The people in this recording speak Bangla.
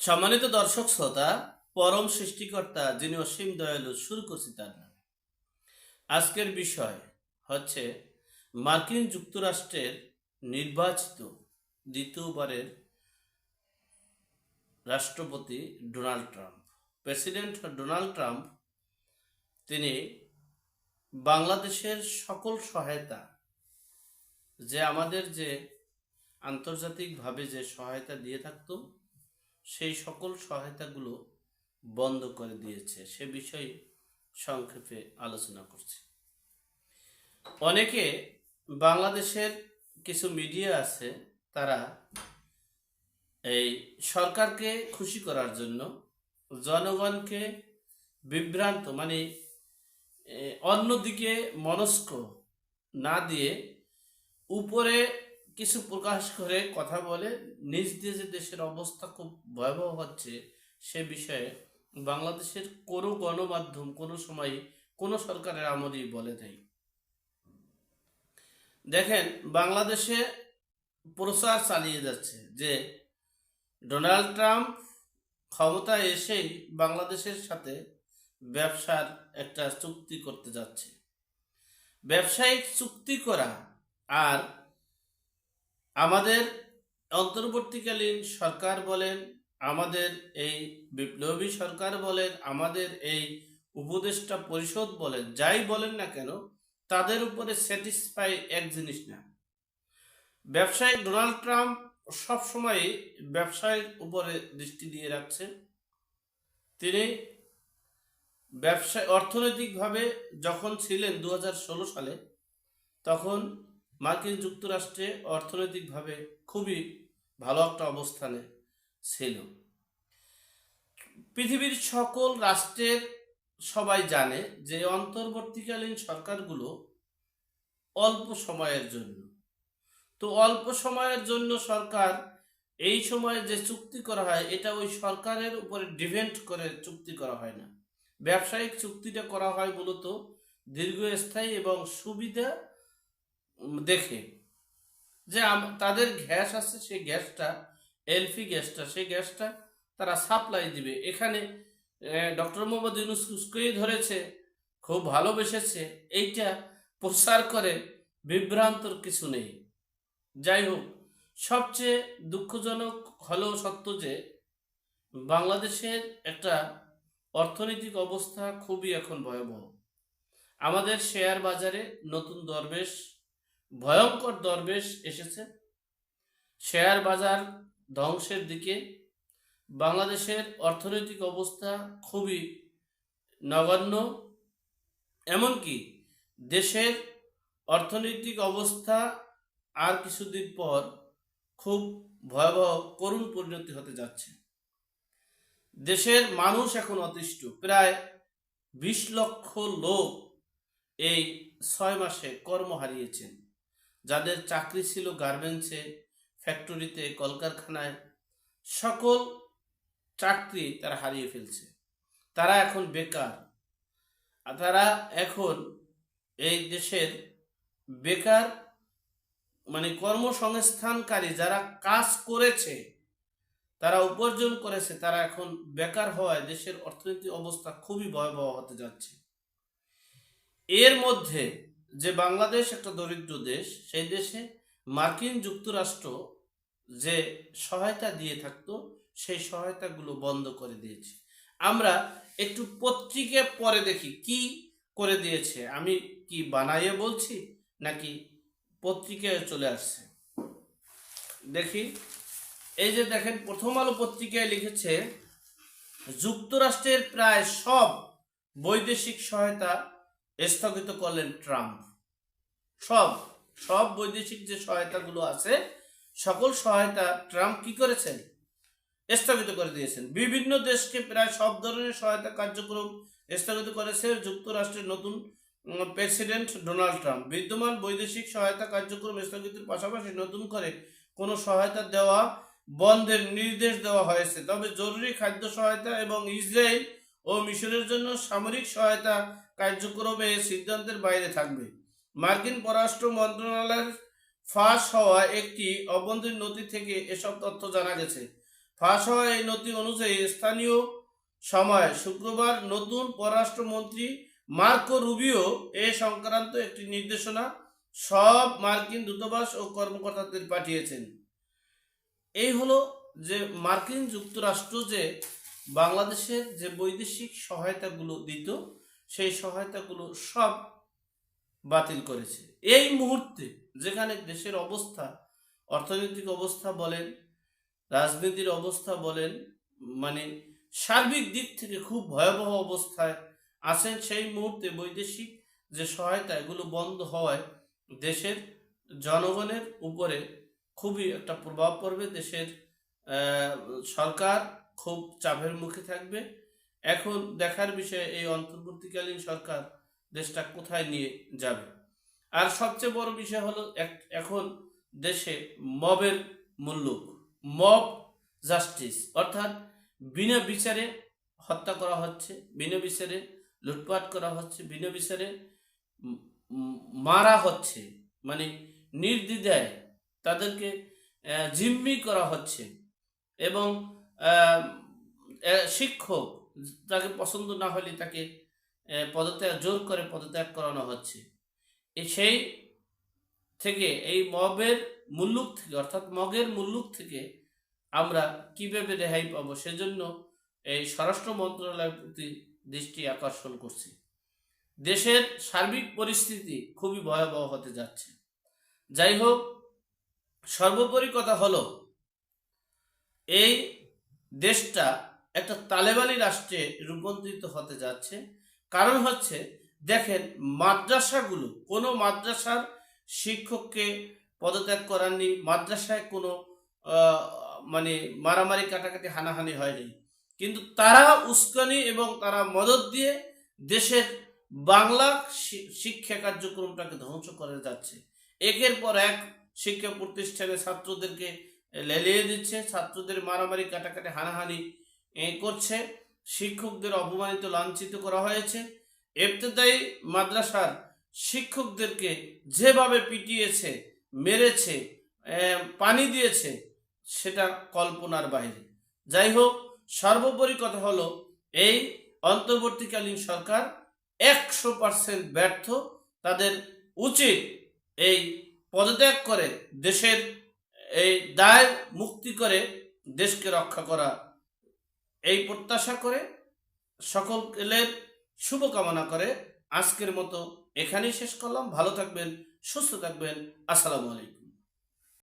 সম্মানিত দর্শক শ্রোতা, পরম সৃষ্টিকর্তা যিনি অসীম দয়ালু, শুরু করছি তার নামে। আজকের বিষয় হচ্ছে মার্কিন যুক্তরাষ্ট্রের নির্বাচিত দ্বিতীয়বারের রাষ্ট্রপতি Donald Trump. President Donald Trump, তিনি বাংলাদেশের সকল সহায়তা, যে আমাদের যে আন্তর্জাতিকভাবে যে সহায়তা দিয়ে থাকতো সেই সকল সহায়তাগুলো বন্ধ করে দিয়েছে। সে বিষয়ে সংক্ষেপে আলোচনা করছি। অনেকে বাংলাদেশের কিছু মিডিয়া আছে, তারা এই সরকারকে খুশি করার জন্য, জনগণকে বিভ্রান্ত মানে অন্যদিকে মনস্ক না দিয়ে উপরে কিছু প্রকাশ করে কথা বলে, নিজ নিজে দেশের অবস্থা খুব ভয়াবহ হচ্ছে সে বিষয়ে বাংলাদেশের কোনো গণমাধ্যম কোনো সময় কোনো সরকারের আমলই বলে দেয় দেখেন, বাংলাদেশে প্রচার চালিয়ে যাচ্ছে যে ডোনাল্ড ট্রাম্প ক্ষমতায় এসেই বাংলাদেশের সাথে ব্যবসার একটা চুক্তি করতে যাচ্ছে। ব্যবসায়িক চুক্তি করা আর আমাদের অন্তর্বর্তীকালীন সরকার বলেন, আমাদের এই বিপ্লবী সরকার বলেন, আমাদের এই উপদেষ্টা পরিষদ বলেন, যাই বলেন না কেন, তাদের উপরে স্যাটিসফাই এক জিনিস না। ব্যবসায়ী ডোনাল্ড ট্রাম্প সবসময় ব্যবসায়ের উপরে দৃষ্টি দিয়ে রাখছে। তিনি ব্যবসা অর্থনৈতিকভাবে যখন ছিলেন দু হাজার ষোলো সালে, তখন মার্কিন যুক্তরাষ্ট্রে অর্থনৈতিকভাবে খুবই ভালো একটা অবস্থানে ছিল। পৃথিবীর সকল রাষ্ট্রের সবাই জানে যে অন্তর্বর্তীকালীন সরকারগুলো অল্প সময়ের জন্য। তো অল্প সময়ের জন্য সরকার এই সময়ে যে চুক্তি করা হয়, এটা ওই সরকারের উপরে ডিপেন্ড করে চুক্তি করা হয় না। ব্যবসায়িক চুক্তিটা করা হয় মূলত দীর্ঘস্থায়ী এবং সুবিধা দেখে যে তাদের গ্যাস আছে, সেই গ্যাসটা এলপি গ্যাসটা, সেই গ্যাসটা তারা সাপ্লাই দিবে। এখানে ডক্টর মোহাম্মদ ইউনুসকেই ধরেছে, খুব ভালোবেসেছে, এইটা প্রচার করে বিভ্রান্তর কিছু নেই। যাই হোক, সবচেয়ে দুঃখজনক হলেও সত্য যে, বাংলাদেশের একটা অর্থনৈতিক অবস্থা খুবই এখন ভয়াবহ। আমাদের শেয়ার বাজারে নতুন দরবেশ ভয়ঙ্কর দরবেশ এসেছে। শেয়ার বাজার ধ্বংসের দিকে। বাংলাদেশের অর্থনৈতিক অবস্থা খুবই নগণ্য। এমনকি দেশের অর্থনৈতিক অবস্থা আর কিছুদিন পর খুব ভয়াবহ করুণ পরিণতি হতে যাচ্ছে। দেশের মানুষ এখন অতিষ্ঠ। প্রায় বিশ লক্ষ লোক এই ছয় মাসে কর্ম হারিয়েছেন। যাদের চাকরি ছিল গার্মেন্টসে ফ্যাক্টরিতে কলকারখানায়, সকল চাকরি তারা হারিয়ে ফেলছে। তারা এখন বেকার। আর তারা এখন এই দেশের বেকার মানে কর্মসংস্থানকারী যারা কাজ করেছে, তারা উপার্জন করেছে, তারা এখন বেকার হওয়ায় দেশের অর্থনৈতিক অবস্থা খুবই ভয়াবহ হতে যাচ্ছে। এর মধ্যে যে বাংলাদেশ একটা দরিদ্র দেশ, সেই দেশে মার্কিন যুক্তরাষ্ট্র যে সহায়তা দিয়ে থাকতো, সেই সহায়তাগুলো বন্ধ করে দিয়েছে। আমরা একটু পত্রিকা পরে দেখি, কি করে দিয়েছে? আমি কি বানাইয়ে বলছি, নাকি পত্রিকায় চলে আসছে? দেখি। এই যে দেখেন, প্রথম আলো পত্রিকায় লিখেছে, যুক্তরাষ্ট্রের প্রায় সব বৈদেশিক সহায়তা স্থগিত করলেন ট্রাম্প। সব সব বৈদেশিক যে সহায়তাগুলো আছে, সকল সহায়তা ট্রাম্প কি করেছেন? স্থগিত করে দিয়েছেন। বিভিন্ন দেশকে প্রায় সব ধরনের সহায়তা কার্যক্রম স্থগিত করেছে যুক্তরাষ্ট্রের নতুন প্রেসিডেন্ট ডোনাল্ড ট্রাম্প। বিদ্যমান বৈদেশিক সহায়তা কার্যক্রম স্থগিতের পাশাপাশি নতুন করে কোনো সহায়তা দেওয়া বন্ধের নির্দেশ দেওয়া হয়েছে। তবে জরুরি খাদ্য সহায়তা এবং ইসরায়েল ও মিশরের জন্য সামরিক সহায়তা কার্যক্রমে সিদ্ধান্তের বাইরে থাকবে। মার্কিন পররাষ্ট্র মন্ত্রণালয়ের ফাঁস হওয়া একটি অভ্যন্তরীণ নথি থেকে এসব তথ্য জানা গেছে। ফাঁস হওয়া এই নথি অনুযায়ী স্থানীয় সময় শুক্রবার নতুন পররাষ্ট্রমন্ত্রী মার্কো রুবিও এ সংক্রান্ত একটি নির্দেশনা সব মার্কিন দূতাবাস ও কর্মকর্তাদের পাঠিয়েছেন। এই হলো যে মার্কিন যুক্তরাষ্ট্র যে বাংলাদেশের যে বৈদেশিক সহায়তাগুলো দিত, সেই সহায়তাগুলো সব বাতিল করেছে। এই মুহূর্তে যেখানে দেশের অবস্থা, অর্থনৈতিক অবস্থা বলেন, রাজনীতির অবস্থা বলেন মানে সার্বিক দিক থেকে খুব ভয়াবহ অবস্থায় আছেন, সেই মুহূর্তে বৈদেশিক যে সহায়তা, এগুলো বন্ধ হওয়ায় দেশের জনগণের উপরে খুবই একটা প্রভাব পড়বে। দেশের সরকার খুব চাপের মুখে থাকবে। এখন দেখার বিষয়ে, এই অন্তর্বর্তীকালীন সরকার দেশটা কোথায় নিয়ে যাবে? আর সবচেয়ে বড় বিষয় হলো এখন দেশে মবের মূল্য, মব জাস্টিস, অর্থাৎ বিনা বিচারে হত্যা করা হচ্ছে, বিনা বিচারে লুটপাট করা হচ্ছে, বিনা বিচারে মারা হচ্ছে মানে নির্দ্বিধায় তাদেরকে জিম্মি করা হচ্ছে এবং শিক্ষক তাকে পছন্দ না হলে তাকে পদত্যাগ, জোর করে পদত্যাগ করানো হচ্ছে। সেই থেকে, এই মবের মুল্লুক থেকে, অর্থাৎ মগের মুল্লুক থেকে আমরা কীভাবে রেহাই পাবো, সেজন্য এই স্বরাষ্ট্র মন্ত্রণালয়ের প্রতি দৃষ্টি আকর্ষণ করছি। দেশের সার্বিক পরিস্থিতি খুবই ভয়াবহ হতে যাচ্ছে। যাই হোক, সর্বোপরি কথা হলো, এই দেশটা একটা তালেবানি রাষ্ট্রে রূপান্তরিত হতে যাচ্ছে। কারণ হচ্ছে, দেখেন, মাদ্রাসাগুলো, কোনো মাদ্রাসার শিক্ষককে পদত্যাগ করাননি, মাদ্রাসায় কোনো মানে মারামারি কাটাকাটি হানাহানি হয়নি। কিন্তু তারা উস্কানি এবং তারা মদত দিয়ে দেশের বাংলা শিক্ষা কার্যক্রমটাকে ধ্বংস করে যাচ্ছে। একের পর এক শিক্ষা প্রতিষ্ঠানে ছাত্রদেরকে লেলিয়ে দিচ্ছে, ছাত্রদের মারামারি, কাটাকাটি, হানাহানি করছে। শিক্ষকদের অপমানিত, লাঞ্ছিত করা হয়েছে। এফতেদায়ী মাদ্রাসার শিক্ষকদেরকে যেভাবে পিটিয়েছে, মেরেছে পানি দিয়েছে, সেটা কল্পনার বাইরে। যাই হোক, সর্বোপরি কথা হলো, এই অন্তর্বর্তীকালীন সরকার একশো পার্সেন্ট ব্যর্থ। তাদের উচিত এই পদত্যাগ করে দেশের এই দায় মুক্তি করে দেশকে রক্ষা করা। এই প্রত্যাশা করে সকলের শুভকামনা করে আজকের মতো এখানেই শেষ করলাম। ভালো থাকবেন, সুস্থ থাকবেন। আসসালামু আলাইকুম।